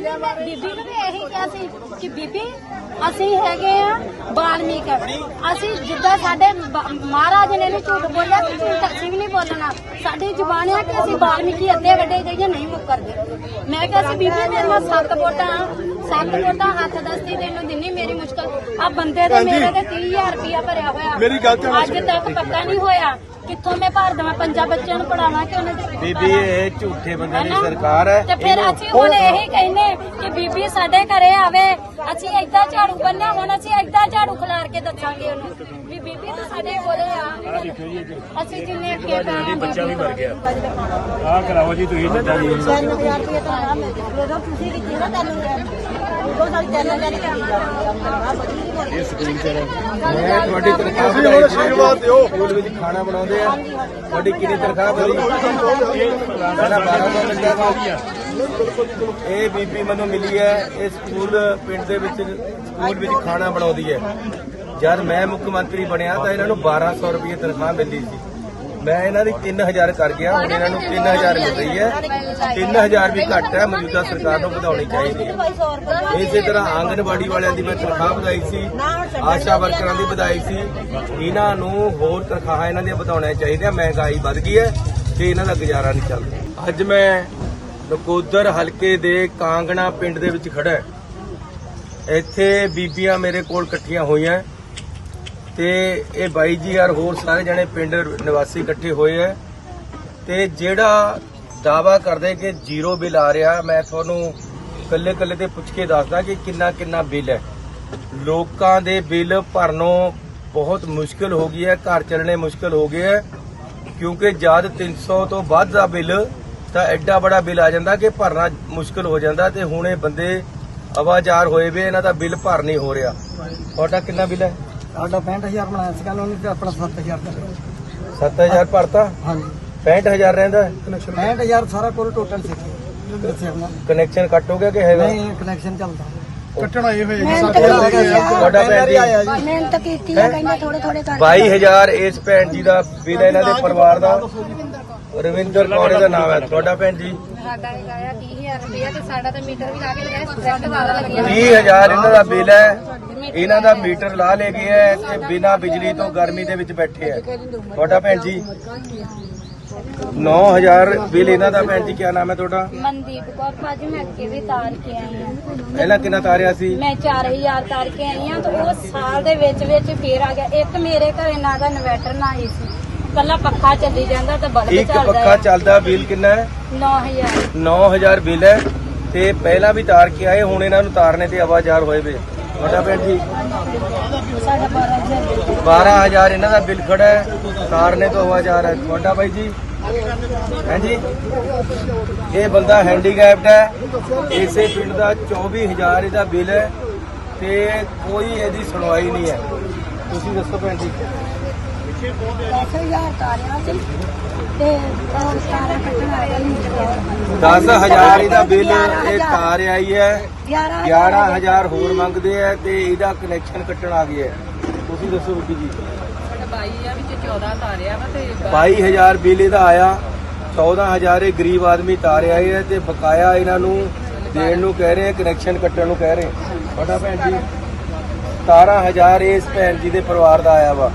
ਬੀਬੀ ਨੂੰ ਵੀ ਇਹੀ ਕਿਹਾ ਸੀ ਕਿ ਬੀਬੀ, ਅਸੀਂ ਹੈਗੇ ਆ ਬਾਲਮੀਕ ਅਸੀਂ ਜਿੱਦਾਂ ਸਾਡੇ ਮਹਾਰਾਜ ਨੇ ਇਹਨੂੰ ਝੂਠ ਬੋਲਿਆ ਤੇ ਝੂਠ ਅਸੀਂ ਵੀ ਨਹੀਂ ਬੋਲਣਾ। ਸਾਡੀ ਜ਼ੁਬਾਨ ਆ ਕਿ ਅਸੀਂ ਬਾਲਮੀਕੀ ਅੱਧੇ ਵੱਡੇ ਜਾਈਏ, ਨਹੀਂ ਮੁੱਕਰਦੇ। ਮੈਂ ਕਿਹਾ ਸੀ, ਬੀਬੀ, ਮੇਰੇ ਨਾਲ ਸੱਤ ਵੋਟਾਂ ਸੱਤ ਵੋਟਾਂ ਹੱਥ ਦਸਤੀ ਤੈਨੂੰ ਦਿੰਨੀ ਮੇਰੀ ਮੁਸ਼ਕਲ। ਆ ਬੰਦੇ ਦੇ ਮੇਰੇ ਤੇ 30000 ਰੁਪਇਆ ਭਰਿਆ ਹੋਇਆ। ਮੇਰੀ ਗੱਲ ਧਿਆਨ ਅੱਜ ਤੱਕ ਪੱਕਾ ਨਹੀਂ ਹੋਇਆ ਕਿੱਥੋਂ ਮੈਂ ਭਰ ਦੇਵਾਂ ਪੰਜਾਂ ਬੱਚਿਆਂ ਨੂੰ ਪੜਾਵਾਂ ਕਿ ਉਹਨਾਂ ਦੇ ਬੀਬੀ ਇਹ ਝੂਠੇ ਬੰਦੇ ਦੀ? ਸਰਕਾਰ ਹੈ। ਤੇ ਫਿਰ ਅਸੀਂ ਹੁਣ ਇਹੀ ਕਹਿੰਨੇ ਕਿ ਬੀਬੀ ਸਾਡੇ ਘਰੇ ਆਵੇ। ਅਸੀਂ ਏਦਾਂ ਝਾੜੂ ਬੰਨਿਆ ਹੁਣ ਅਸੀਂ ਏਦਾਂ ਝਾੜੂ ਖਿਲਾਰ ਕੇ ਦੱਸਾਂਗੇ ਉਹਨੂੰ ਵੀ ਬੀਬੀ ਤੂੰ ਸਾਡੇ ਕੋਲੇ ਆ। ਅਸੀਂ ਜਿੰਨੇ ਅੱਗੇ ਪਏ ਬੱਚਾ ਵੀ ਮਰ ਗਿਆ। ਆਹ ਕਰਾਓ ਜੀ ਤੁਸੀਂ ਜਿੱਦਾਂ ਜੀ 3000 ਰੁਪਏ ਤਾਂ ਆ ਮਿਲ ਜਦੋਂ ਤੁਸੀਂ ਕੀਤੀ ਨਾ ਇਹ ਸਕੂਲ ਚ ਮੈਂ ਤੁਹਾਡੀ ਤਨਖਾਹ ਤੁਸੀਂ ਹੁਣ ਆਸ਼ੀਰਵਾਦ ਦਿਓ। ਸਕੂਲ ਵਿੱਚ ਖਾਣਾ ਬਣਾਉਂਦੇ ਆ ਤੁਹਾਡੀ ਕਿੰਨੀ ਤਨਖਾਹ ਵਧੀ ਸਾਡਾ 1200 ਮਿਲਦਾ ਵਾ ਇਹ ਬੀਬੀ ਮੈਨੂੰ ਮਿਲੀ ਹੈ ਇਹ ਸਕੂਲ ਪਿੰਡ ਦੇ ਵਿੱਚ ਸਕੂਲ ਵਿੱਚ ਖਾਣਾ ਬਣਾਉਂਦੀ ਹੈ ਜਦ ਮੈਂ ਮੁੱਖ ਮੰਤਰੀ ਬਣਿਆ ਤਾਂ ਇਹਨਾਂ ਨੂੰ 1200 ਰੁਪਏ ਤਨਖਾਹ ਮਿਲਦੀ ਸੀ ਮੈਂ ਇਹਨਾਂ ਦੀ 3000 ਕਰ ਗਿਆ, ਹੁਣ ਇਹਨਾਂ ਨੂੰ 3000 ਮਿਲ ਰਹੀ ਹੈ। 3000 ਵੀ ਘੱਟ ਹੈ, ਮੌਜੂਦਾ ਸਰਕਾਰ ਨੂੰ ਵਧਾਉਣੀ ਚਾਹੀਦੀ ਹੈ। ਇਸੇ ਤਰ੍ਹਾਂ ਆਂਗਨਵਾੜੀ ਵਾਲਿਆਂ ਦੀ ਮੈਂ ਤਨਖਾਹ ਵਧਾਈ ਸੀ, ਆਸ਼ਾ ਵਰਕਰਾਂ ਦੀ ਵਧਾਈ ਸੀ। ਇਹਨਾਂ ਨੂੰ ਹੋਰ ਤਨਖਾਹਾਂ ਇਹਨਾਂ ਦੀਆਂ ਵਧਾਉਣੀਆਂ ਚਾਹੀਦੀਆਂ, ਮਹਿੰਗਾਈ ਵੱਧ ਗਈ ਹੈ ਤੇ ਇਹਨਾਂ ਦਾ ਗੁਜ਼ਾਰਾ ਨਹੀਂ ਚੱਲਦਾ ਅੱਜ ਮੈਂ ਨਕੋਦਰ ਹਲਕੇ ਦੇ ਕਾਂਗਣਾ ਪਿੰਡ ਦੇ ਵਿੱਚ ਖੜਾ ਇੱਥੇ ਬੀਬੀਆਂ ਮੇਰੇ ਕੋਲ ਇਕੱਠੀਆਂ ਹੋਈਆਂ। ਤੇ ਇਹ ਬਾਈ ਜੀ ਯਾਰ ਹੋਰ ਸਾਰੇ ਜਣੇ ਪਿੰਡ ਨਿਵਾਸੀ ਇਕੱਠੇ ਹੋਏ ਐ ਤੇ ਜਿਹੜਾ ਦਾਵਾ ਕਰਦੇ ਕਿ ਜ਼ੀਰੋ ਬਿੱਲ ਆ ਰਿਹਾ, ਮੈਂ ਤੁਹਾਨੂੰ ਕੱਲੇ ਕੱਲੇ ਤੇ ਪੁੱਛ ਕੇ ਦੱਸਦਾ ਕਿ ਕਿੰਨਾ ਕਿੰਨਾ ਬਿੱਲ ਹੈ। ਲੋਕਾਂ ਦੇ ਬਿੱਲ ਭਰਨੋਂ ਬਹੁਤ ਮੁਸ਼ਕਲ ਹੋ ਗਈ ਹੈ, ਘਰ ਚੱਲਣੇ ਮੁਸ਼ਕਲ ਹੋ ਗਏ ਹੈ। ਕਿਉਂਕਿ ਜਦ 300 ਤੋਂ ਵੱਧ ਦਾ ਬਿੱਲ, ਤਾਂ ਐਡਾ ਬੜਾ ਬਿੱਲ ਆ ਜਾਂਦਾ ਕਿ ਭਰਨਾ ਮੁਸ਼ਕਲ ਹੋ ਜਾਂਦਾ ਤੇ ਹੁਣ ਇਹ ਬੰਦੇ ਆਵਾਜ਼ਾਰ ਹੋਏ ਵੇ, ਇਹਨਾਂ ਦਾ ਬਿੱਲ ਭਰ ਨਹੀਂ ਹੋ ਰਿਹਾ। ਤੁਹਾਡਾ ਕਿੰਨਾ ਬਿੱਲ ਹੈ? ਸਾਡਾ 65000 ਬਣਾਇਆ ਸੀ ਕੱਲ ਉਹਨੇ ਤੇ ਆਪਣਾ 7000 ਕਰ 7000 ਭਰਤਾ? ਹਾਂਜੀ। 65000 ਰਹਿੰਦਾ ਹੈ। 65000 ਸਾਰਾ ਕੁੱਲ ਟੋਟਲ ਸੀ ਕਨੈਕਸ਼ਨ ਕੱਟ ਹੋ ਗਿਆ ਕਿ ਹੈਗਾ? ਨਹੀਂ ਕਨੈਕਸ਼ਨ ਚੱਲਦਾ। ਕੱਟਣਾ ਇਹ ਹੋਇਆ ਮਿਹਨਤ ਤੁਹਾਡਾ ਭੈਣ ਜੀ। ਮਿਹਨਤ ਕੀਤੀ ਹੈ? ਕਹਿੰਦੇ ਥੋੜੇ ਥੋੜੇ ਕਰ 22000 ਇਸ ਭੈਣ ਜੀ ਦਾ ਬਿੱਲ ਹੈ ਇਹਨਾਂ ਦੇ ਪਰਿਵਾਰ ਦਾ। ਰਵਿੰਦਰ ਕੌਰ ਦਾ ਨਾਮ ਹੈ ਤੁਹਾਡਾ ਭੈਣ ਜੀ? ਸਾਡਾ ਲਗਾਇਆ 30000 ਰੁਪਏ ਤੇ ਸਾਡਾ ਤਾਂ ਮੀਟਰ ਵੀ ਲਾ ਕੇ ਲਗਾਇਆ ਸਬਜੈਕਟ ਵਾਲਾ ਲੱਗਿਆ। 20000 ਇਹਨਾਂ ਦਾ ਬਿੱਲ ਹੈ ਇਹਨਾਂ ਦਾ ਮੀਟਰ ਲਾ ਲੇ ਗਏ ਹੈ ਤੇ ਬਿਨਾਂ ਬਿਜਲੀ ਤੋਂ ਗਰਮੀ ਦੇ ਵਿੱਚ ਬੈਠੇ ਹੈ। ਤੁਹਾਡਾ ਭੈਣ ਜੀ? 9000 ਬਿੱਲ ਇਹਨਾਂ ਦਾ ਭੈਣ ਜੀ ਕੀ ਨਾਮ ਹੈ ਤੁਹਾਡਾ? ਮਨਦੀਪ ਕੌਰ ਭਾਜੀ ਮੈਂ ਅੱਗੇ ਵੀ ਤਾਰ ਕੇ ਆਈ ਹਾਂ। ਪਹਿਲਾਂ ਕਿੰਨਾ ਤਾਰਿਆ ਸੀ? ਮੈਂ 4000 ਤਾਰ ਕੇ ਆਈ ਹਾਂ ਤੇ ਉਹ ਸਾਲ ਦੇ ਵਿੱਚ ਵਿੱਚ ਫੇਰ ਆ ਗਿਆ। ਇੱਕ ਮੇਰੇ ਘਰੇ ਨਾ ਦਾ ਇਨਵਰਟਰ ਨਾ ਹੀ ਸੀ। ਕੱਲਾ ਪੱਖਾ ਚੱਲੀ ਜਾਂਦਾ ਤੇ ਬਲਬ ਇੱਕ ਚੱਲਦਾ ਪੱਖਾ ਚੱਲਦਾ ਬਿੱਲ ਕਿੰਨਾ ਹੈ? 9000 9000 ਬਿੱਲ ਹੈ। ਤੇ ਪਹਿਲਾਂ ਵੀ ਤਾਰ ਕੇ ਆਏ ਹੁਣ ਇਹਨਾਂ ਨੂੰ ਤਾਰਨੇ ਤੇ ਆਵਾਜ਼ਾਰ ਹੋਏ ਵੇ। ਤੁਹਾਡਾ ਭੈਣ ਜੀ। ਸਾਡਾ 12000 12000 ਇਹਨਾਂ ਦਾ ਬਿੱਲ ਖੜਾ ਹੈ। ਤਾਰਨੇ ਤੋਂ ਆਵਾਜ਼ਾਰ ਹੈ। ਤੁਹਾਡਾ ਬਾਈ ਜੀ। ਹਾਂਜੀ ਇਹ ਬੰਦਾ ਹੈਂਡੀਕੈਪਡ ਹੈ। ਇਸੇ ਪਿੰਡ ਦਾ 24000 ਇਹਦਾ ਬਿੱਲ ਹੈ। ਤੇ ਕੋਈ ਇਹਦੀ ਸੁਣਵਾਈ ਨਹੀਂ ਹੈ। ਤੁਸੀਂ ਦੱਸੋ ਭੈਣ ਜੀ। 10000 ਤਾਰਿਆ ਸੀ ਤੇ ਉਹ ਸਾਰਾ ਕੱਟਣ ਆਇਆ ਨਹੀਂ 10000 ਇਹਦਾ ਬਿੱਲ ਇਹ ਤਾਰ ਆਈ ਹੈ। 11 11000 ਹੋਰ ਮੰਗਦੇ ਆ ਤੇ ਇਹਦਾ ਕਨੈਕਸ਼ਨ ਕੱਟਣ ਆ ਗਿਆ। ਤੁਸੀਂ ਦੱਸੋ ਬੀਬੀ ਜੀ। 22 ਆ ਵਿੱਚ 14 ਤਾਰਿਆ ਵਾ ਤੇ 22000 ਬਿੱਲ ਇਹਦਾ ਆਇਆ। 14000 ਇਹ ਗਰੀਬ ਆਦਮੀ ਤਾਰਿਆ ਹੈ ਤੇ ਬਕਾਇਆ ਇਹਨਾਂ ਨੂੰ ਦੇਣ ਨੂੰ ਕਹਿ ਰਹੇ ਕਨੈਕਸ਼ਨ ਕੱਟਣ ਨੂੰ ਕਹਿ ਰਹੇ ਤੁਹਾਡਾ ਭੈਣ ਜੀ। 17000 ਇਸ ਭੈਣ ਜੀ ਦੇ ਪਰਿਵਾਰ ਦਾ ਆਇਆ ਵਾ।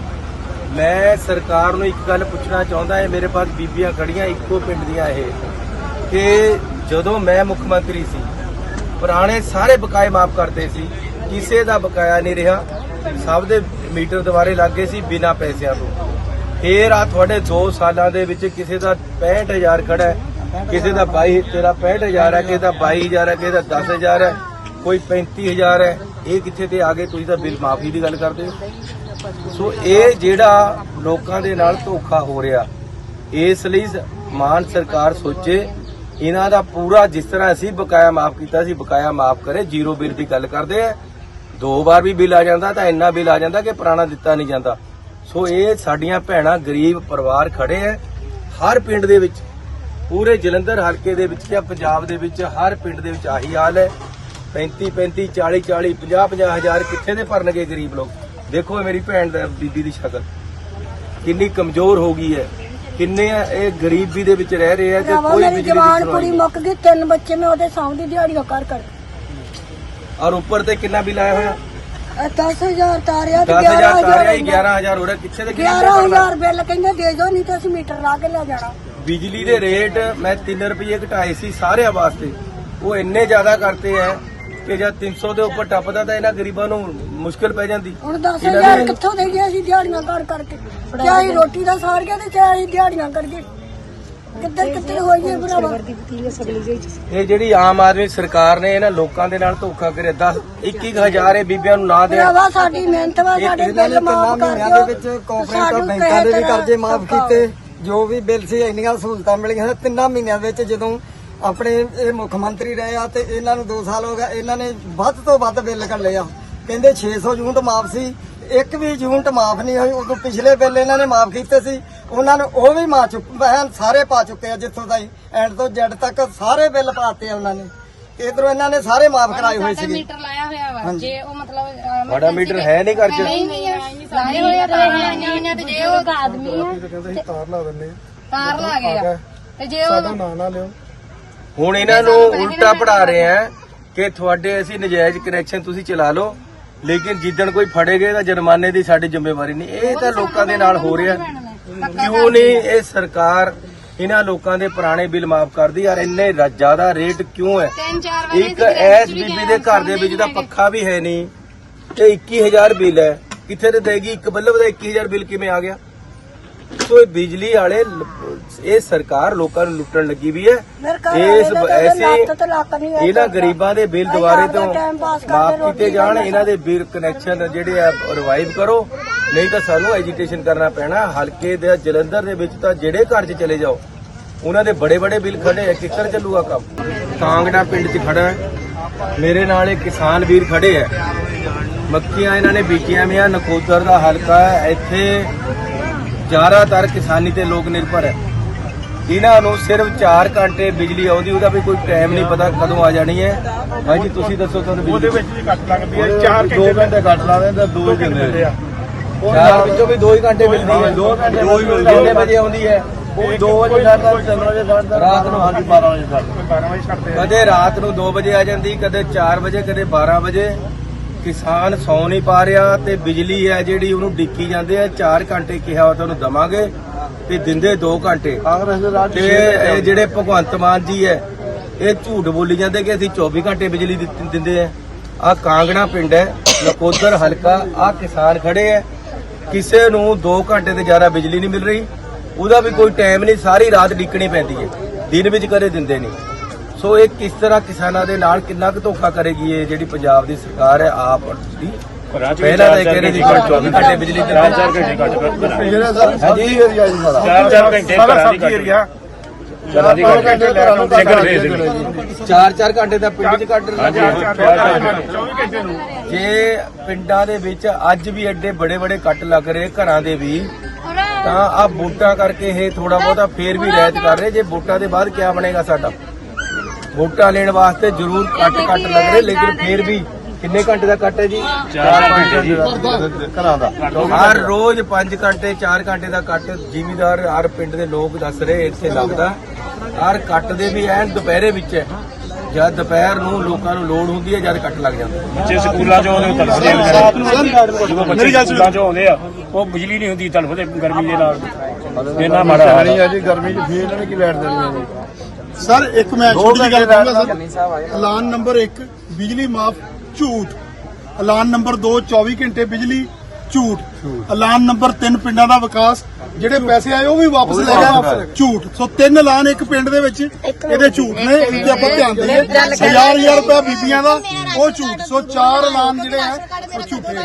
ਮੈਂ ਸਰਕਾਰ ਨੂੰ ਇੱਕ ਗੱਲ ਪੁੱਛਣਾ ਚਾਹੁੰਦਾ ਹੈ ਮੇਰੇ ਪਾਸ ਬੀਬੀਆਂ ਖੜੀਆਂ ਇੱਕੋ ਪਿੰਡ ਦੀਆਂ ਇਹ, ਕਿ ਜਦੋਂ ਮੈਂ ਮੁੱਖ ਮੰਤਰੀ ਸੀ, ਪੁਰਾਣੇ ਸਾਰੇ ਬਕਾਏ ਮਾਫ ਕਰਦੇ ਸੀ, ਕਿਸੇ ਦਾ ਬਕਾਇਆ ਨਹੀਂ ਰਿਹਾ, ਸਭ ਦੇ ਮੀਟਰ ਦੁਬਾਰੇ ਲੱਗੇ ਸੀ ਬਿਨਾਂ ਪੈਸਿਆਂ ਤੋਂ। ਫੇਰ ਆ ਤੁਹਾਡੇ 2 ਸਾਲਾਂ ਦੇ ਵਿੱਚ ਕਿਸੇ ਦਾ 65000 ਖੜਾ ਹੈ, ਕਿਸੇ ਦਾ 22 ਤੇਰਾ 65000 ਹੈ, ਕਿਸੇ ਦਾ 22000 ਹੈ, ਕਿਸੇ ਦਾ 10000 ਹੈ, ਕੋਈ 35000 ਹੈ, ਇਹ ਕਿੱਥੇ ਤੇ ਆ ਗਏ? ਤੁਸੀਂ ਤਾਂ ਬਿੱਲ ਮਾਫੀ ਦੀ ਗੱਲ ਕਰਦੇ ਹੋ। ਸੋ ਇਹ ਜਿਹੜਾ ਲੋਕਾਂ ਦੇ ਨਾਲ ਧੋਖਾ ਹੋ ਰਿਹਾ, ਇਸ ਲਈ ਮਾਨ ਸਰਕਾਰ ਸੋਚੇ, ਇਹਨਾਂ ਦਾ ਪੂਰਾ ਜਿਸ ਤਰ੍ਹਾਂ ਅਸੀਂ ਬਕਾਇਆ ਮਾਫ ਕੀਤਾ ਸੀ, ਬਕਾਇਆ ਮਾਫ ਕਰੇ, ਜ਼ੀਰੋ ਬਿੱਲ ਦੀ ਗੱਲ ਕਰਦੇ ਆ। ਦੋ ਵਾਰ ਵੀ ਬਿੱਲ ਆ ਜਾਂਦਾ ਤਾਂ ਇੰਨਾ ਬਿੱਲ ਆ ਜਾਂਦਾ ਕਿ ਪੁਰਾਣਾ ਦਿੱਤਾ ਨਹੀਂ ਜਾਂਦਾ। ਸੋ ਇਹ ਸਾਡੀਆਂ ਭੈਣਾਂ ਗਰੀਬ ਪਰਿਵਾਰ ਖੜੇ ਆ, ਹਰ ਪਿੰਡ ਦੇ ਵਿੱਚ, ਪੂਰੇ ਜਲੰਧਰ ਹਲਕੇ ਦੇ ਵਿੱਚ ਜਾਂ ਪੰਜਾਬ ਦੇ ਵਿੱਚ ਹਰ ਪਿੰਡ ਦੇ ਵਿੱਚ ਆਹੀ ਹਾਲ ਹੈ। 35 35 40 40 50 50 ਹਜ਼ਾਰ ਕਿੱਥੇ ਦੇ ਭਰਨਗੇ ਗਰੀਬ ਲੋਕ? ਦੇਖੋ ਇਹ ਮੇਰੀ ਭੈਣ ਦਾ ਬੀਬੀ ਦੀ ਸ਼ਕਲ। ਕਿੰਨੀ ਕਮਜ਼ੋਰ ਹੋ ਗਈ ਹੈ। ਕਿੰਨੇ ਇਹ ਗਰੀਬੀ ਦੇ ਵਿੱਚ ਰਹਿ ਰਹੇ ਆ ਤੇ ਕੋਈ ਮੇਰੀ ਬਿਜਲੀ ਦੀ ਜਵਾਨ ਕੁੜੀ। ਮੁੱਕ ਗਈ ਤਿੰਨ ਬੱਚੇ ਮੈਂ ਉਹਦੇ ਸੌਂ ਦੀ ਦਿਹਾੜੀਆਂ ਕਰ ਕਰ। ਔਰ ਉੱਪਰ ਤੇ ਕਿੰਨਾ ਬਿੱਲ ਆਇਆ ਹੋਇਆ? 10000 ਤਾਰਿਆ 10000 ਤਾਰਿਆ ਹੀ 11000 ਹੋ ਰਿਹਾ ਕਿੱਥੇ ਕਿੰਨੇ ਬਣਦਾ? 11000 ਬਿੱਲ ਕਹਿੰਦੇ ਦੇ ਦਿਓ ਨਹੀਂ ਤਾਂ ਅਸੀਂ ਮੀਟਰ ਲਾ ਕੇ ਲੈ ਜਾਣਾ। ਬਿਜਲੀ ਦੇ ਰੇਟ ਮੈਂ 3 ਰੁਪਏ ਘਟਾਏ ਸੀ ਸਾਰਿਆਂ ਵਾਸਤੇ। ਉਹ ਇੰਨੇ ਜ਼ਿਆਦਾ ਕਰਤੇ ਐ ਕਿ ਜਦ 300 ਦੇ ਉੱਪਰ ਟੱਪਦਾ ਤਾਂ ਇਹਨਾਂ ਗਰੀਬਾਂ ਨੂੰ ਮੁਸ਼ਕਲ ਪੈ ਜਾਂਦੀ। ਹੁਣ ਇਹਨਾਂ 10000 ਨੇ- ਕਿੱਥੋਂ ਦੇਈਏ ਅਸੀਂ ਦਿਹਾੜੀਆਂ ਕਰ ਕਰਕੇ? ਚਾਹੇ ਰੋਟੀ ਦਾ ਸਾਰ ਗਿਆ ਤੇ ਚਾਹੇ ਅਸੀਂ ਦਿਹਾੜੀਆਂ ਕਰਕੇ? ਕਿੱਧਰ ਕਿੱਧਰ ਹੋਈਏ ਭਰਾਵਾ? ਇਹ ਜਿਹੜੀ ਆਮ ਆਦਮੀ ਸਰਕਾਰ ਨੇ ਇਹਨਾਂ ਲੋਕਾਂ ਦੇ ਨਾਲ ਧੋਖਾ ਕਰਿਆ। 10 21000 ਇਹ ਬੀਬੀਆਂ ਨੂੰ ਨਾ ਦੇਣ। ਭਰਾਵਾ ਸਾਡੀ ਮਿਹਨਤ ਵਾ ਸਾਡੇ ਬਿੱਲ ਤਿੰਨਾਂ ਮਾਫ ਕਰ ਮਹੀਨਿਆਂ ਦਿਓ। ਦੇ ਵਿੱਚ ਕੋਆਪਰੇਟਿਵ ਸਾਨੂੰ ਬੈਂਕਾਂ ਦੇ ਵੀ ਕਰਜ਼ੇ ਮਾਫ ਕੀਤੇ। ਜੋ ਵੀ ਬਿੱਲ ਸੀ ਇੰਨੀਆਂ ਸਹੂਲਤਾਂ ਮਿਲੀਆਂ। ਤਿੰਨਾਂ ਮਹੀਨਿਆਂ ਵਿੱਚ ਜਦੋਂ ਆਪਣੇ ਇਹ ਮੁੱਖ ਮੰਤਰੀ ਰਹੇ ਆ ਤੇ ਇਹਨਾਂ ਨੂੰ 2 ਸਾਲ ਹੋ ਗਏ। ਇਹਨਾਂ ਨੇ ਵੱਧ ਤੋਂ ਵੱਧ ਬਿੱਲ ਕੱਢੇ ਆ। ਕਹਿੰਦੇ 600 ਯੂਨਿਟ ਮਾਫ ਸੀ। ਇੱਕ ਵੀ ਯੂਨਿਟ ਮਾਫ ਨਹੀਂ ਹੋਈ। ਉਦੋਂ ਪਿਛਲੇ ਬਿੱਲ ਇਹਨਾਂ ਨੇ ਮਾਫ ਕੀਤੇ ਸੀ। ਉਹਨਾਂ ਨੂੰ ਉਹ ਵੀ ਮਾ ਚੁੱਕ ਸਾਰੇ ਪਾ ਚੁੱਕੇ ਆ ਜਿੱਥੋਂ ਤਾਈ। ਐਂਡ ਤੋਂ ਜੈਡ ਤੱਕ ਸਾਰੇ ਬਿੱਲ ਪਾਤੇ ਆ ਉਹਨਾਂ ਨੇ। ਇਧਰੋਂ ਇਹਨਾਂ ਨੇ ਸਾਰੇ ਮਾਫ ਕਰਾਏ ਹੋਏ ਸੀਗੇ। ਮੀਟਰ ਲਾਇਆ ਹੋਇਆ ਵਾ। ਜੇ ਉਹ ਮਤਲਬ ਅਹ, ਤੁਹਾਡਾ ਮੀਟਰ ਹੈ ਨਹੀਂ ਘਰ 'ਚ। ਨਹੀਂ ਨਹੀਂ ਲਾਏ ਹੋਏ ਆ ਤਾਰਾਂ ਆਈਆਂ ਹੋਈਆਂ ਤੇ ਜੇ ਉਹ ਆਦਮੀ ਆ ਤਾਰ ਲਾ ਦਿੰਦੇ ਤਾਰ ਲਾ ਗਏ ਆ। ਤੇ ਜੇ ਉਹ ਨਾ ਨਾ ਲਿਓ। ਹੁਣ ਇਹਨਾਂ ਨੂੰ ਉਲਟਾ ਪੜਾ ਰਹੇ ਆ ਕਿ ਤੁਹਾਡੇ ਅਸੀਂ ਨਜਾਇਜ਼ ਕਨੈਕਸ਼ਨ ਤੁਸੀਂ ਚਲਾ ਲਓ ਲੇਕਿਨ ਜਿੱਦਣ ਕੋਈ ਫੜੇ ਗਏ ਤਾਂ ਜੁਰਮਾਨੇ ਦੀ ਸਾਡੀ ਜ਼ਿੰਮੇਵਾਰੀ ਨਹੀਂ। ਇਹ ਤਾਂ ਲੋਕਾਂ ਦੇ ਨਾਲ ਹੋ ਰਿਹਾ। ਕਿਉਂ ਨਹੀਂ? ਇਹ ਸਰਕਾਰ ਇਹਨਾਂ ਲੋਕਾਂ ਦੇ ਪੁਰਾਣੇ ਬਿੱਲ ਮਾਫ ਕਰਦੀ ਯਾਰ ਇੰਨੇ ਜ਼ਿਆਦਾ ਰੇਟ ਕਿਉਂ ਹੈ? ਇੱਕ ਐਸ ਬੀਬੀ ਦੇ ਘਰ ਦੇ ਵਿੱਚ ਤਾਂ ਪੱਖਾ ਵੀ ਹੈ ਨਹੀਂ। ਤੇ 21000 ਬਿੱਲ ਹੈ। ਕਿੱਥੇ ਤੇ ਦੇਗੀ? ਇੱਕ ਬੱਲਬ ਦਾ 21000 ਬਿੱਲ ਕਿਵੇਂ ਆ ਗਿਆ? ਸੋ ਇਹ ਬਿਜਲੀ ਵਾਲੇ ਇਹ ਸਰਕਾਰ ਲੋਕਾਂ ਨੂੰ ਲੁੱਟਣ ਲੱਗੀ ਵੀ ਹੈ। ਇਸ ਐਸੇ ਇਹਨਾਂ ਗਰੀਬਾਂ ਦੇ ਬਿੱਲ ਦੁਬਾਰੇ ਤੋਂ ਮਾਫ ਕੀਤੇ ਜਾਣ ਇਹਨਾਂ ਦੇ ਬਿੱਲ ਕਨੈਕਸ਼ਨ ਜਿਹੜੇ ਆ ਰਿਵਾਈਵ ਕਰੋ। ਨਹੀਂ ਤਾਂ ਸਾਨੂੰ ਐਜੀਟੇਸ਼ਨ ਕਰਨਾ ਪੈਣਾ। ਹਲਕੇ ਦੇ ਜਲੰਧਰ ਦੇ ਵਿੱਚ ਤਾਂ ਜਿਹੜੇ ਘਰ 'ਚ ਚਲੇ ਜਾਓ ਉਹਨਾਂ ਦੇ ਬੜੇ ਬੜੇ ਬਿੱਲ ਖੜੇ ਆ। ਤਰ੍ਹਾਂ ਚੱਲੂਗਾ ਕੰਮ। ਕਾਂਗੜਾ ਪਿੰਡ 'ਚ ਖੜਾ। ਮੇਰੇ ਨਾਲ ਇਹ ਕਿਸਾਨ ਵੀਰ ਖੜੇ ਆ। ਮੱਕੀਆਂ ਇਹਨਾਂ ਨੇ ਬੀਜੀਆਂ ਵੀਆਂ ਨਕੋਦਰ ਦਾ ਹਲਕਾ ਇੱਥੇ ਜ਼ਿਆਦਾਤਰ ਕਿਸਾਨੀ ਤੇ ਲੋਕ ਨਿਰਭਰ ਹੈ। ਇਹਨਾਂ ਨੂੰ ਸਿਰਫ 4 ਘੰਟੇ ਬਿਜਲੀ ਆਉਂਦੀ ਉਹਦਾ ਵੀ ਕੋਈ ਟਾਈਮ ਨਹੀਂ ਪਤਾ ਕਦੋਂ ਆ ਜਾਣੀ ਹੈ। ਹਾਂਜੀ ਤੁਸੀਂ ਦੱਸੋ ਤੁਹਾਨੂੰ ਉਹਦੇ ਬਿਜਲੀ ਵਿੱਚ ਵੀ ਕੱਟ ਲੱਗਦੀ ਹੈ 4 ਘੰਟੇ 2 ਘੰਟੇ ਕੱਟ ਲਾ ਦਿੰਦੇ 2 ਘੰਟੇ ਆ। ਚਾਰ ਵਿੱਚੋਂ ਵੀ 2 ਹੀ ਘੰਟੇ ਮਿਲਦੀ ਹੈ। 2 ਘੰਟੇ ਦੋ ਹੀ ਮਿਲਦੀ ਹੈ। ਕਿੰਨੇ ਵਜੇ ਆਉਂਦੀ ਹੈ? ਉਹ 2 ਵਜੇ ਛੱਡਦਾ 3 ਵਜੇ ਛੱਡਦਾ ਰਾਤ ਨੂੰ ਹਾਂਜੀ 12 ਵਜੇ ਛੱਡਦਾ 12 ਵਜੇ ਛੱਡਦੇ ਆ। ਕਦੇ ਰਾਤ ਨੂੰ 2 ਵਜੇ ਆ ਜਾਂਦੀ ਕਦੇ 4 ਵਜੇ ਕਦੇ 12 ਵਜੇ। ਕਿਸਾਨ ਸੌ ਨਹੀਂ ਪਾ ਰਿਹਾ ਤੇ ਬਿਜਲੀ ਹੈ ਜਿਹੜੀ ਉਹਨੂੰ ਡਿੱਕੀ ਜਾਂਦੇ ਆ 4 ਘੰਟੇ ਕਿਹਾ ਉਹ ਤੁਹਾਨੂੰ ਦਵਾਂਗੇ ਤੇ ਦਿੰਦੇ 2 ਘੰਟੇ। ਤੇ ਇਹ ਜਿਹੜੇ ਭਗਵੰਤ ਮਾਨ ਜੀ ਹੈ ਇਹ ਝੂਠ ਬੋਲੀ ਜਾਂਦੇ ਕਿ ਅਸੀਂ 24 ਘੰਟੇ ਬਿਜਲੀ ਦਿੰਦੇ ਆ। ਆ ਕਾਂਗੜਾ ਪਿੰਡ ਹੈ ਨਕੋਦਰ ਹਲਕਾ ਆ ਕਿਸਾਨ ਖੜੇ ਹੈ। ਕਿਸੇ ਨੂੰ 2 ਘੰਟੇ ਤੋਂ ਜ਼ਿਆਦਾ ਬਿਜਲੀ ਨਹੀਂ ਮਿਲ ਰਹੀ। ਉਹਦਾ ਵੀ ਕੋਈ ਟਾਈਮ ਨਹੀਂ ਸਾਰੀ ਰਾਤ ਡਿੱਕਣੀ ਪੈਂਦੀ ਹੈ। ਦਿਨ ਵਿੱਚ ਕਦੇ ਦਿੰਦੇ ਨਹੀਂ। ਸੋ ਇਹ ਕਿਸ ਤਰ੍ਹਾਂ ਕਿਸਾਨਾਂ ਦੇ ਨਾਲ ਕਿੰਨਾ ਕੁ ਧੋਖਾ ਕਰੇਗੀ ਇਹ ਜਿਹੜੀ ਪੰਜਾਬ ਦੀ ਸਰਕਾਰ ਹੈ ਆਪ ਦੀ ਪਹਿਲਾਂ ਤਾਂ ਇਹ ਕਹਿ ਰਹੀ ਸੀ ਕਿ 24 ਘੰਟੇ ਬਿਜਲੀ ਦਿੰਦੇ 4 ਘੰਟੇ ਕੱਟ ਕਰ ਜਿਹੜਾ ਸਰ ਹਾਂਜੀ। ਏਰੀਆ ਜੀ ਸਾਡਾ 4-4 ਘੰਟੇ ਘਰਾਂ ਦੀ ਏਰੀਆ 4 ਘੰਟੇ ਘਰਾਂ ਨੂੰ ਕੱਟ ਕਰਦੇ 4-4 ਘੰਟੇ ਦਾ ਪਿੰਡ 'ਚ ਕੱਢ ਹਾਂਜੀ ਰਹੇ 24 ਘੰਟੇ ਨੂੰ ਜੇ ਪਿੰਡਾਂ ਦੇ ਵਿੱਚ ਅੱਜ ਵੀ ਐਡੇ ਬੜੇ ਬੜੇ ਕੱਟ ਲੱਗ ਰਹੇ ਘਰਾਂ ਦੇ ਵੀ ਤਾਂ ਆ ਵੋਟਾਂ ਕਰਕੇ ਇਹ ਥੋੜਾ ਬਹੁਤਾ ਫੇਰ ਵੀ ਰਹਿਤ ਕਰ ਰਹੇ ਜੇ ਵੋਟਾਂ ਦੇ ਬਾਅਦ ਕੀ ਬਣੇਗਾ ਸਾਡਾ ਵੋਟਾਂ ਲੈਣ ਵਾਸਤੇ ਜ਼ਰੂਰ ਕੱਟ ਕੱਟ ਲੱਗ ਰਹੇ ਲੇਕਿਨ ਫੇਰ ਵੀ ਕਿੰਨੇ ਘੰਟੇ ਦਾ ਕੱਟ ਹੈ ਜੀ? 4 ਘੰਟੇ ਘਰਾਂ ਦਾ। ਹਰ ਰੋਜ਼ 5 ਘੰਟੇ 4 ਘੰਟੇ ਦਾ ਕੱਟ ਜ਼ਿਮੀਦਾਰ ਹਰ ਪਿੰਡ ਦੇ ਲੋਕ ਦੱਸ ਰਹੇ ਇੱਥੇ ਲੱਗਦਾ। ਹਰ ਕੱਟ ਦੇ ਵੀ ਐਨ ਦੁਪਹਿਰੇ ਵਿੱਚ ਹੈ। ਜਦ ਦੁਪਹਿਰ ਨੂੰ ਲੋਕਾਂ ਨੂੰ ਲੋੜ ਹੁੰਦੀ ਹੈ ਜਦ ਕੱਟ ਲੱਗ ਜਾਂਦਾ। ਬੱਚੇ ਸਕੂਲਾਂ ਚੋਂ ਆਉਂਦੇ ਤਲਫਦੇ ਬੱਚੇ ਸਕੂਲਾਂ ਚੋਂ ਆਉਂਦੇ ਆ ਉਹ ਬਿਜਲੀ ਨਹੀਂ ਹੁੰਦੀ ਤਲਫਦੇ ਗਰਮੀ ਦੇ ਨਾਲ। ਇੰਨਾ ਮਾੜਾ ਹਾਲ ਆ। ਜੀ ਗਰਮੀ ਚ ਫੇਰ ਇਹਨਾਂ ਨੇ ਕੀ ਲੈਟ ਦੇਣੀ ਹੈ ਸਰ ਇੱਕ ਮੈਂ ਛੋਟੀ ਜਿਹੀ ਗੱਲ ਕਰਾਂਗਾ ਸਰ। ਐਲਾਨ ਨੰਬਰ 1 ਬਿਜਲੀ ਮਾਫ ਝੂਠ। ਐਲਾਨ ਨੰਬਰ 2 24 ਘੰਟੇ ਬਿਜਲੀ ਝੂਠ। ਐਲਾਨ ਨੰਬਰ 3 ਪਿੰਡਾਂ ਦਾ ਵਿਕਾਸ। ਜਿਹੜੇ ਪੈਸੇ ਆਏ ਉਹ ਵੀ ਵਾਪਸ ਲੈ ਗਿਆ ਝੂਠ। ਸੋ ਤਿੰਨ ਐਲਾਨ ਇੱਕ ਪਿੰਡ ਦੇ ਵਿੱਚ ਇਹਦੇ ਝੂਠ ਨੇ ਇਹ ਤੇ ਆਪਾਂ ਧਿਆਨ ਦਈਏ। ਹਜ਼ਾਰ ਹਜ਼ਾਰ ਰੁਪਏ ਬੀਬੀਆਂ ਦਾ ਉਹ ਝੂਠ। ਸੋ ਚਾਰ ਐਲਾਨ ਜਿਹੜੇ ਆ ਉਹ ਝੂਠੇ ਆ